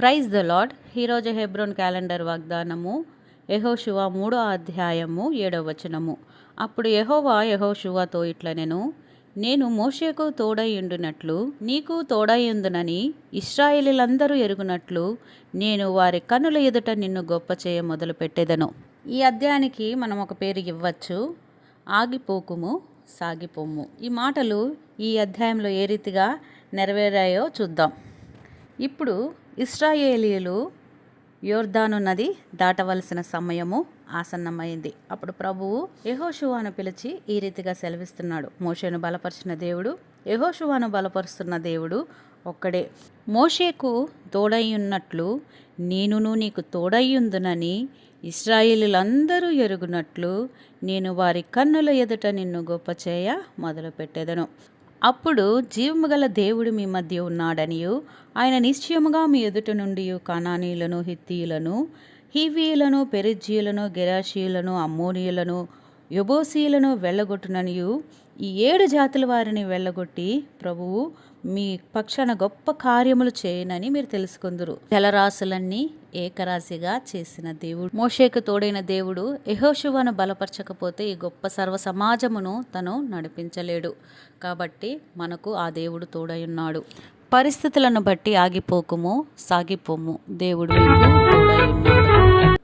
Praise the lord ఈరోజు Hebron calendar వాగ్దానము యహోశివ మూడో అధ్యాయము ఏడవ వచనము. అప్పుడు యహోవా యెహోషువతో ఇట్ల నేను నేను మోషేకు తోడైయుండునట్లు నీకు తోడైయుందునని ఇస్రాయేలీలందరూ ఎరుగునట్లు నేను వారి కనుల ఎదుట నిన్ను గొప్ప చేయ మొదలుపెట్టేదను. ఈ అధ్యాయానికి మనం ఒక పేరు ఇవ్వచ్చు. ఆగిపోకుము సాగిపోము. ఈ మాటలు ఈ అధ్యాయంలో ఏ రీతిగా నెరవేరాయో చూద్దాం. ఇప్పుడు ఇస్రాయేలీలు యోర్ధాను నది దాటవలసిన సమయము ఆసన్నమైంది. అప్పుడు ప్రభువు యెహోషువాను పిలిచి ఈ రీతిగా సెలవిస్తున్నాడు. మోషేను బలపరిచిన దేవుడు యెహోషువాను బలపరుస్తున్న దేవుడు ఒక్కడే. మోషేకు తోడయ్యున్నట్లు నేనును నీకు తోడయ్యుందునని ఇస్రాయిలులందరూ ఎరుగునట్లు నేను వారి కన్నుల ఎదుట నిన్ను గొప్ప చేయ మొదలుపెట్టెదను. అప్పుడు జీవము గల దేవుడు మీ మధ్య ఉన్నాడనియు. ఆయన నిశ్చయముగా మీ ఎదుట నుండి కణానీయులను హిత్తీయులను హీవీయులను పెరిజ్జీయులను గెరాషీయులను అమ్మోనియులను యబోసీలను వెళ్ళగొట్టుననియు ఈ ఏడు జాతుల వారిని వెళ్ళగొట్టి ప్రభువు మీ పక్షాన గొప్ప కార్యములు చేయనని మీరు తెలుసుకుందరు. జలరాశులన్నీ ఏకరాశిగా చేసిన దేవుడు. మోషేకు తోడైన దేవుడు యెహోషువను బలపరచకపోతే ఈ గొప్ప సర్వ సమాజమును తను నడిపించలేడు. కాబట్టి మనకు ఆ దేవుడు తోడై ఉన్నాడు. పరిస్థితులను బట్టి ఆగిపోకుము సాగిపోము. దేవుడు మీకు తోడై ఉన్నాడు.